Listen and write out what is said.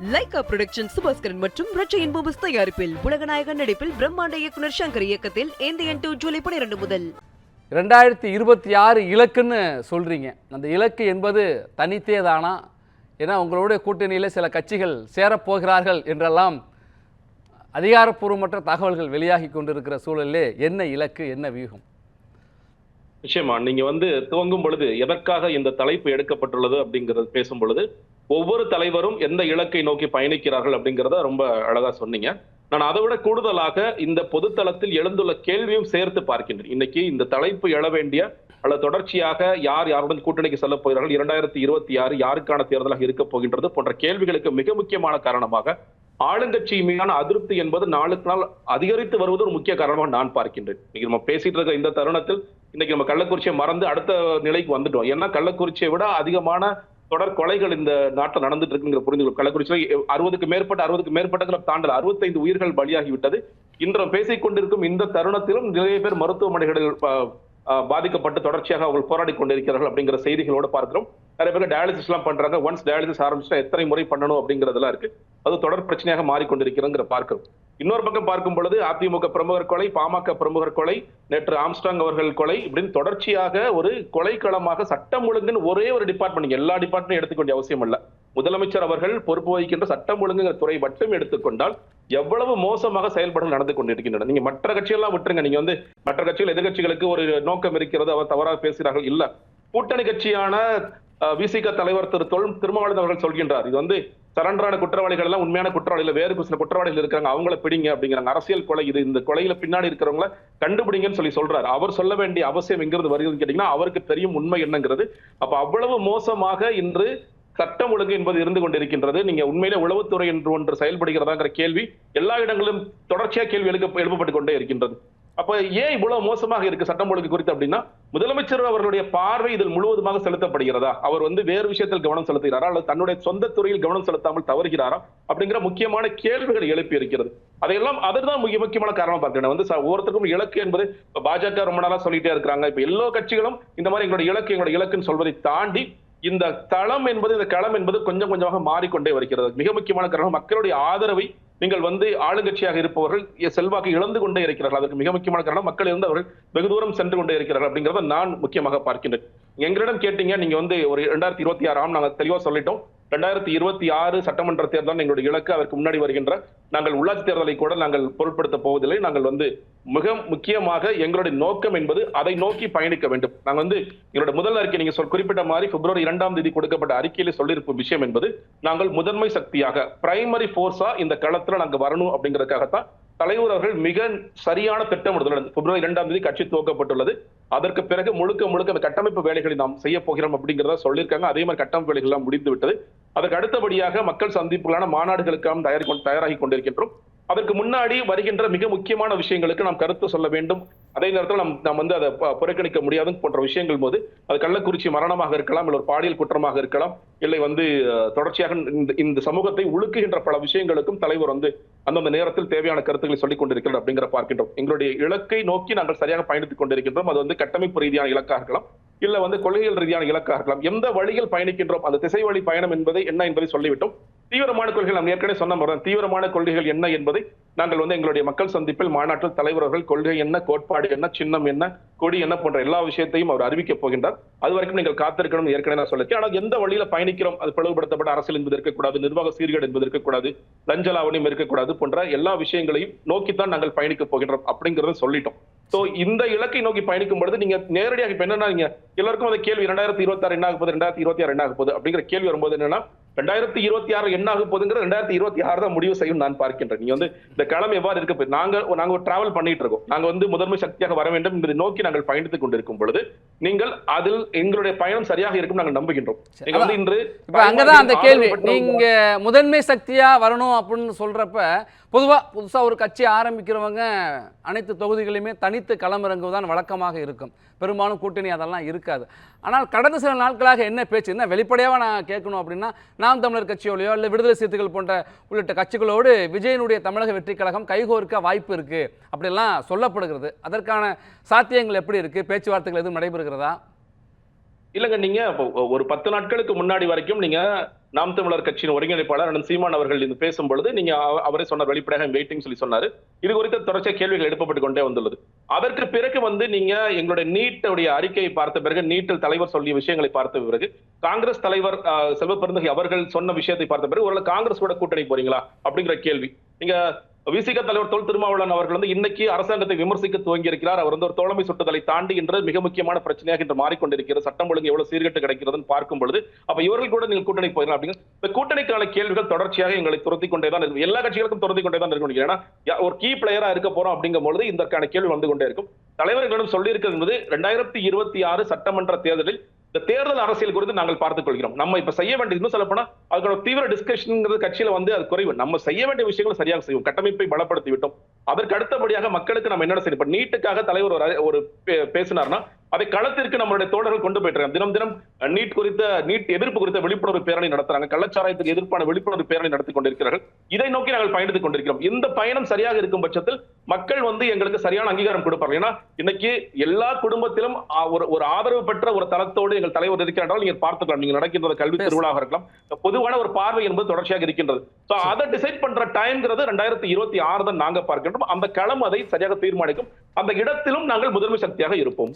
Lyca production Subaskaran மற்றும் ரச்சையின் பூபஸ் தயாரிப்பில் உலகநாயகன் நடிப்பில் பிரம்மாண்ட இயக்குனர் சங்கர் இயக்கத்தில் ஏந்தியன் டூ ஜூலை பனிரெண்டு முதல். ரெண்டாயிரத்தி இருபத்தி ஆறு இலக்குன்னு சொல்கிறீங்க அந்த இலக்கு என்பது தனித்தே தானா ஏன்னா உங்களுடைய கூட்டணியில் சில கட்சிகள் சேரப்போகிறார்கள் என்றெல்லாம் அதிகாரப்பூர்வமற்ற தகவல்கள் வெளியாகி கொண்டிருக்கிற சூழலிலே என்ன இலக்கு என்ன வியூகம்? நிச்சயமா நீங்க வந்து துவங்கும் பொழுது எதற்காக இந்த தலைப்பு எடுக்கப்பட்டுள்ளது அப்படிங்கறது பேசும் பொழுது ஒவ்வொரு தலைவரும் எந்த இலக்கை நோக்கி பயணிக்கிறார்கள் அப்படிங்கிறத ரொம்ப அழகா சொன்னீங்க. நான் அதை விட கூடுதலாக இந்த பொதுத்தளத்தில் எழுந்துள்ள கேள்வியும் சேர்த்து பார்க்கின்றேன். இன்னைக்கு இந்த தலைப்பு எழ வேண்டிய அல்லது தொடர்ச்சியாக யார் யாருடன் கூட்டணிக்கு செல்ல போகிறார்கள் இரண்டாயிரத்தி இருபத்தி ஆறு யாருக்கான தேர்தலாக இருக்க போகின்றது போன்ற கேள்விகளுக்கு மிக முக்கியமான காரணமாக ஆளுங்கட்சி மீதான அதிருப்தி என்பது நாளுக்கு நாள் அதிகரித்து வருவது ஒரு முக்கிய காரணமாக நான் பார்க்கின்றேன். இன்னைக்கு நம்ம பேசிட்டு இருக்க இந்த தருணத்தில் இன்னைக்கு நம்ம கள்ளக்குறிச்சியை மறந்து அடுத்த நிலைக்கு வந்துட்டோம். ஏன்னா கள்ளக்குறிச்சியை விட அதிகமான தொடர் கொலைகள் இந்த நாட்டில் நடந்துட்டு இருக்குங்கிற புரிந்து கள்ளக்குறிச்சியில் அறுபதுக்கு மேற்பட்ட அறுபதுக்கு மேற்பட்ட தாண்டல் அறுபத்தைந்து உயிர்கள் பலியாகிவிட்டது. இன்று பேசிக் கொண்டிருக்கும் இந்த தருணத்திலும் நிறைய பேர் மருத்துவமனைகளில் பாதிக்கப்பட்டு தொடர்ச்சியாக அவர்கள் போராடி கொண்டிருக்கிறார்கள் அப்படிங்கிற செய்திகளோட பார்க்கிறோம். நிறைய பேர் டயாலிசிஸ் எல்லாம் பண்றாங்க. ஒன்ஸ் டயாலிசிஸ் ஆரம்பிச்சுட்டா எத்தனை முறை பண்ணணும் அப்படிங்கறதெல்லாம் இருக்கு. அது தொடர் பிரச்சனையாக மாறிக்கொண்டிருக்கிறோங்கிற பார்க்கிறோம். இன்னொரு பக்கம் பார்க்கும் பொழுது அதிமுக பிரமுகர் கொலை பாமக பிரமுகர் கொலை நேற்று ஆம்ஸ்டாங் அவர்கள் கொலை இப்படின்னு தொடர்ச்சியாக ஒரு கொலைக்களமாக சட்டம் ஒழுங்குன்னு ஒரே ஒரு டிபார்ட்மெண்ட் எல்லா டிபார்ட்மெண்ட் எடுத்துக்க வேண்டிய அவசியம் இல்ல. முதலமைச்சர் அவர்கள் பொறுப்பு வகிக்கின்ற சட்டம் ஒழுங்குங்கிற துறை மட்டும் எடுத்துக்கொண்டால் எவ்வளவு மோசமாக செயல்பாடுகள் நடந்து கொண்டிருக்கின்றன. நீங்க மற்ற கட்சியெல்லாம் விட்டுருங்க. நீங்க வந்து மற்ற கட்சிகள் எதிர்கட்சிகளுக்கு ஒரு நோக்கம் இருக்கிறது அவர் தவறாக பேசுகிறார்கள். இல்ல. கூட்டணி கட்சியான விசிக தலைவர் திரு தொல் திருமாவளவன் அவர்கள் சொல்கின்றார். இது வந்து சரண்டரான குற்றவாளிகள் எல்லாம் உண்மையான குற்றவாளிகள் வேறு சில குற்றவாளிகள் இருக்காங்க அவங்கள பிடிங்க அப்படிங்கிறாங்க அரசியல் கொலை இது இந்த கொலையில பின்னாடி இருக்கிறவங்கள கண்டுபிடிங்கன்னு சொல்லி சொல்றாரு. அவர் சொல்ல வேண்டிய அவசியம் எங்கிறது வருகிறதுன்னு கேட்டீங்கன்னா அவருக்கு தெரியும் உண்மை என்னங்கிறது. அப்ப அவ்வளவு மோசமாக இன்று சட்டம் ஒழுங்கு என்பது இருந்து கொண்டிருக்கின்றது. நீங்க உண்மையிலே உளவுத்துறை என்று ஒன்று செயல்படுகிறதாங்கிற கேள்வி எல்லா இடங்களிலும் தொடர்ச்சியா கேள்வி எழுக்க எழுப்பப்பட்டு கொண்டே இருக்கின்றது. அப்ப ஏன் இவ்வளவு மோசமாக இருக்கு சட்டம் ஒழுங்கு குறித்து அப்படின்னா முதலமைச்சர் அவர்களுடைய பார்வை இதில் முழுவதுமாக செலுத்தப்படுகிறதா? அவர் வந்து வேறு விஷயத்தில் கவனம் செலுத்துகிறாரா? அல்லது தன்னுடைய சொந்த துறையில் கவனம் செலுத்தாமல் தவறுகிறாரா? அப்படிங்கிற முக்கியமான கேள்விகள் எழுப்பி இருக்கிறது. அதையெல்லாம் அதுதான் மிக முக்கியமான காரணம் பார்க்கிறேன் வந்து ஒவ்வொருத்தருக்கும் இலக்கு என்பது பாஜக ரொம்ப நாளா சொல்லிட்டே இருக்கிறாங்க. இப்ப எல்லா கட்சிகளும் இந்த மாதிரி எங்களுடைய இலக்கு எங்களோட இலக்குன்னு சொல்வதை தாண்டி இந்த தளம் என்பது இந்த களம் என்பது கொஞ்சம் கொஞ்சமாக மாறிக்கொண்டே வருகிறது. மிக முக்கியமான காரணம் மக்களுடைய ஆதரவை நீங்கள் வந்து ஆளுங்கட்சியாக இருப்பவர்கள் செல்வாக்கு இழந்து கொண்டே இருக்கிறார்கள். அதற்கு மிக முக்கியமான காரணம் மக்கள் இருந்து அவர்கள் வெகு தூரம் சென்று கொண்டே இருக்கிறார்கள் அப்படிங்கறத நான் முக்கியமாக பார்க்கின்றேன். எங்களிடம் கேட்டீங்க நீங்க வந்து ஒரு ரெண்டாயிரத்தி இருபத்தி ஆறாம் நாங்கள் தெளிவா சொல்லிட்டோம். ரெண்டாயிரத்தி இருபத்தி ஆறு சட்டமன்ற தேர்தல் எங்களுடைய இலக்கு அதற்கு முன்னாடி வருகின்ற நாங்கள் உள்ளாட்சி தேர்தலை கூட நாங்கள் பொருட்படுத்த போவதில்லை. நாங்கள் வந்து மிக முக்கியமாக எங்களுடைய நோக்கம் என்பது அதை நோக்கி பயணிக்க வேண்டும். நாங்கள் வந்து எங்களுடைய முதல் அறிக்கை நீங்க சொல் குறிப்பிட்ட மாதிரி பிப்ரவரி இரண்டாம் தேதி கொடுக்கப்பட்ட அறிக்கையில சொல்லியிருக்கும் விஷயம் என்பது நாங்கள் முதன்மை சக்தியாக பிரைமரி போர்ஸா இந்த களத்துல நாங்க வரணும் அப்படிங்கிறதுக்காகத்தான் தலைவர் அவர்கள் மிக சரியான திட்டமிடுதல் பிப்ரவரி இரண்டாம் தேதி கட்சி துவக்கப்பட்டுள்ளது. அதற்கு பிறகு முழுக்க முழுக்க அந்த கட்டமைப்பு வேலைகளை நாம் செய்ய போகிறோம் அப்படிங்கிறத சொல்லியிருக்காங்க. அதே மாதிரி கட்டமைப்பு வேலைகள் எல்லாம் முடிந்து விட்டது. அதற்கு அடுத்தபடியாக மக்கள் சந்திப்புகளான மாநாடுகளுக்காக தயாரி கொண்டு- தயாராகி கொண்டிருக்கின்றோம். அதற்கு முன்னாடி வருகின்ற மிக முக்கியமான விஷயங்களுக்கு நாம் கருத்து சொல்ல வேண்டும். அதே நேரத்தில் நம் நாம் வந்து அதை புறக்கணிக்க முடியாது போன்ற விஷயங்கள் போது அது கள்ளக்குறிச்சி மரணமாக இருக்கலாம் இல்லை ஒரு பாலியல் குற்றமாக இருக்கலாம் இல்லை வந்து தொடர்ச்சியாக இந்த இந்த சமூகத்தை உழுக்குகின்ற பல விஷயங்களுக்கும் தலைவர் வந்து அந்தந்த நேரத்தில் தேவையான கருத்துக்களை சொல்லிக் கொண்டிருக்கிறார் அப்படிங்கிற பார்க்கின்றோம். எங்களுடைய இலக்கை நோக்கி நாங்கள் சரியாக பயணித்துக் கொண்டிருக்கின்றோம். அது வந்து கட்டமைப்பு ரீதியான இலக்காக இருக்கலாம் இல்ல வந்து கொள்கைகள் ரீதியான இலக்காக இருக்கலாம். எந்த வழியில் பயணிக்கின்றோம் அந்த திசை வழி பயணம் என்பதை என்ன என்பதை சொல்லிவிட்டோம். தீவிரமான கொள்கைகள் நாம் ஏற்கனவே சொன்ன மாதிரி தீவிரமான கொள்கைகள் என்ன என்பதை நாங்கள் வந்து எங்களுடைய மக்கள் சந்திப்பில் மாநாட்டில் தலைவர்கள் கொள்கை என்ன கோட்பாடு என்ன சின்னம் என்ன கொடி என்ன போன்ற எல்லா விஷயத்தையும் அவர் அறிவிக்கப் போகின்றார். அது வரைக்கும் நீங்கள் காத்திருக்கணும் ஏற்கனவே நான் சொல்லிருக்கேன் ஆனால் எந்த வழியில பயணிக்கிறோம்? அது பிளவுபடுத்தப்பட்ட அரசியல் என்பது இருக்கக்கூடாது நிர்வாக சீர்கேடு என்பது இருக்கக்கூடாது லஞ்ச லாவணியம் இருக்கக்கூடாது போன்ற எல்லா விஷயங்களையும் நோக்கித்தான் நாங்கள் பயணிக்க போகின்றோம் அப்படிங்கறத சொல்லிட்டோம். ஸோ இந்த இலக்கை நோக்கி பயணிக்கும் பொழுது நீங்க நேரடியாக இப்ப என்னன்னா நீங்க எல்லாருக்கும் அந்த கேள்வி இரண்டாயிரத்தி இருபத்தி ஆறு என்ன ஆக போகுது? ரெண்டாயிரத்தி இருபத்தி ஆறு என்ன ஆக போகுது? அப்படிங்கிற கேள்வி வரும்போது என்னன்னா ரெண்டாயிரத்தி இருபத்தி ஆறு என்ன ஆக ரெண்டாயிரத்தி இருபத்தி ஆறு தான் முடிவு செய்யும் நான் பார்க்கின்றேன் நீங்க வந்து இந்த களம் எவ்வாறு இருக்க? நாங்க நாங்க ஒரு டிராவல் பண்ணிட்டு இருக்கோம். நாங்க வந்து முதன்மை சக்தியாக வர வேண்டும் என்பதை நோக்கி நாங்கள் பயணித்துக் கொண்டிருக்கும் பொழுது நீங்கள் அதில் எங்களுடைய பயணம் சரியாக இருக்கும் நாங்கள் நம்புகின்றோம். நீங்க வந்து இன்று அங்கதான் அந்த கேள்வி. நீங்க முதன்மை சக்தியா வரணும் அப்படின்னு சொல்றப்ப பொதுவா புதுசா ஒரு கட்சி ஆரம்பிக்கிறவங்க அனைத்து தொகுதிகளையுமே தனித்து களமிறங்குவதுதான் வழக்கமாக இருக்கும். பெரும்பாலும் கூட்டணி அதெல்லாம் இருக்காது. ஆனால் கடந்த சில நாட்களாக என்ன பேச்சு என்ன வெளிப்படையாக நான் கேட்கணும் அப்படின்னா நாம் தமிழர் கட்சியோடையோ இல்லை விடுதலை சிறுத்தைகள் போன்ற உள்ளிட்ட கட்சிகளோடு விஜயனுடைய தமிழக வெற்றி கழகம் கைகோர்க்க வாய்ப்பு இருக்குது அப்படிலாம் சொல்லப்படுகிறது. அதற்கான சாத்தியங்கள் எப்படி இருக்குது பேச்சுவார்த்தைகள் எதுவும் நடைபெறுகிறதா? இல்லைங்க நீங்க ஒரு பத்து நாட்களுக்கு முன்னாடி வரைக்கும் நீங்க நாம் தமிழர் கட்சியின் ஒருங்கிணைப்பாளர் அண்ணன் சீமான் அவர்கள் இது பேசும் பொழுது நீங்க அவரே சொன்னார் வெளிப்படையாக வெயிட்டிங் சொல்லி சொன்னாரு. இது குறித்த தொடர்ச்சியாக கேள்விகள் எழுப்பப்பட்டு கொண்டே வந்துள்ளது. அதற்கு பிறகு வந்து நீங்க எங்களுடைய நீட்டுடைய அறிக்கையை பார்த்த பிறகு நீட்டில் தலைவர் சொல்லிய விஷயங்களை பார்த்த பிறகு காங்கிரஸ் தலைவர் ஆஹ், செல்வ பெருந்தகை அவர்கள் சொன்ன விஷயத்தை பார்த்த பிறகு ஒரு காங்கிரஸ் கூட கூட்டணி போறீங்களா? அப்படிங்கிற கேள்வி. நீங்க விசிக தலைவர் தொல் திருமாவளவன் அவர்கள் வந்து இன்னைக்கு அரசாங்கத்தை விமர்சிக்க துவங்கி இருக்கிறார் அவர் வந்து ஒரு தோழமை சுட்டுதலை தாண்டி என்று மிக முக்கியமான பிரச்சனையாக இன்று மாறிக்கொண்டிருக்கிறது. சட்டம் ஒழுங்கு எவ்வளவு சீர்கட்டு கிடைக்கிறதுன்னு பார்க்கும் பொழுது அப்ப இவர்கள் கூட நீங்கள் கூட்டணி போயிடலாம் அப்படின்னு இந்த கூட்டணிக்கான கேள்விகள் தொடர்ச்சியாக எங்களை துரத்தி கொண்டே தான் இருக்கும் எல்லா கட்சிகளுக்கும் துரத்தி கொண்டே தான் இருக்கும் ஏன்னா ஒரு கீ பிளேயரா இருக்க போறோம் அப்படிங்கும் பொழுது இதற்கான கேள்வி வந்து கொண்டே இருக்கும். தலைவர்களிடம் சொல்லி இருக்கிறது என்பது ரெண்டாயிரத்தி இருபத்தி ஆறு சட்டமன்ற தேர்தலில் இந்த தேர்தல் அரசியல் குறித்து நாங்கள் பார்த்துக் கொள்கிறோம். நம்ம இப்ப செய்ய வேண்டியது இன்னும் சொல்ல போனா அதுக்கான தீவிர டிஸ்கஷன்ங்கிறது கட்சியில வந்து அது குறைவு. நம்ம செய்ய வேண்டிய விஷயங்களை சரியாக செய்வோம். கட்டமைப்பை பலப்படுத்தி விட்டோம் அதற்கு அடுத்தபடியாக மக்களுக்கு நம்ம என்ன செய்யணும். இப்ப நீட்டுக்காக தலைவர் ஒரு ஒரு பேசினார்னா அதை களத்திற்கு நம்மளுடைய தோழர்கள் கொண்டு போயிட்டு. தினம் தினம் நீட் குறித்த நீட் எதிர்ப்பு குறித்த விழிப்புணர்வு பேரணி நடத்துறாங்க. கள்ளச்சாராயத்துக்கு எதிர்ப்பான விழிப்புணர்வு பேரணி நடத்தி கொண்டிருக்கிறார்கள். இதை நோக்கி நாங்கள் பயணித்துக் கொண்டிருக்கிறோம். இந்த பயணம் சரியாக இருக்கும் பட்சத்தில் மக்கள் வந்து எங்களுக்கு சரியான அங்கீகாரம் கொடுப்பார்கள். ஏன்னா இன்னைக்கு எல்லா குடும்பத்திலும் ஒரு ஒரு ஆதரவு பெற்ற ஒரு தளத்தோடு எங்கள் தலைவர் இருக்கிறால் நீங்க பார்த்துக்கலாம். நீங்க நடக்கின்ற கல்வி திருவிழாவாக இருக்கலாம். பொதுவான ஒரு பார்வை என்பது தொடர்ச்சியாக இருக்கின்றது. அதை டிசைட் பண்ற டைம்ங்கிறது ரெண்டாயிரத்தி இருபத்தி ஆறு தான் நாங்க பார்க்கின்றோம். அந்த களம் அதை சரியாக தீர்மானிக்கும். அந்த இடத்திலும் நாங்கள் முதன்மை சக்தியாக இருப்போம்.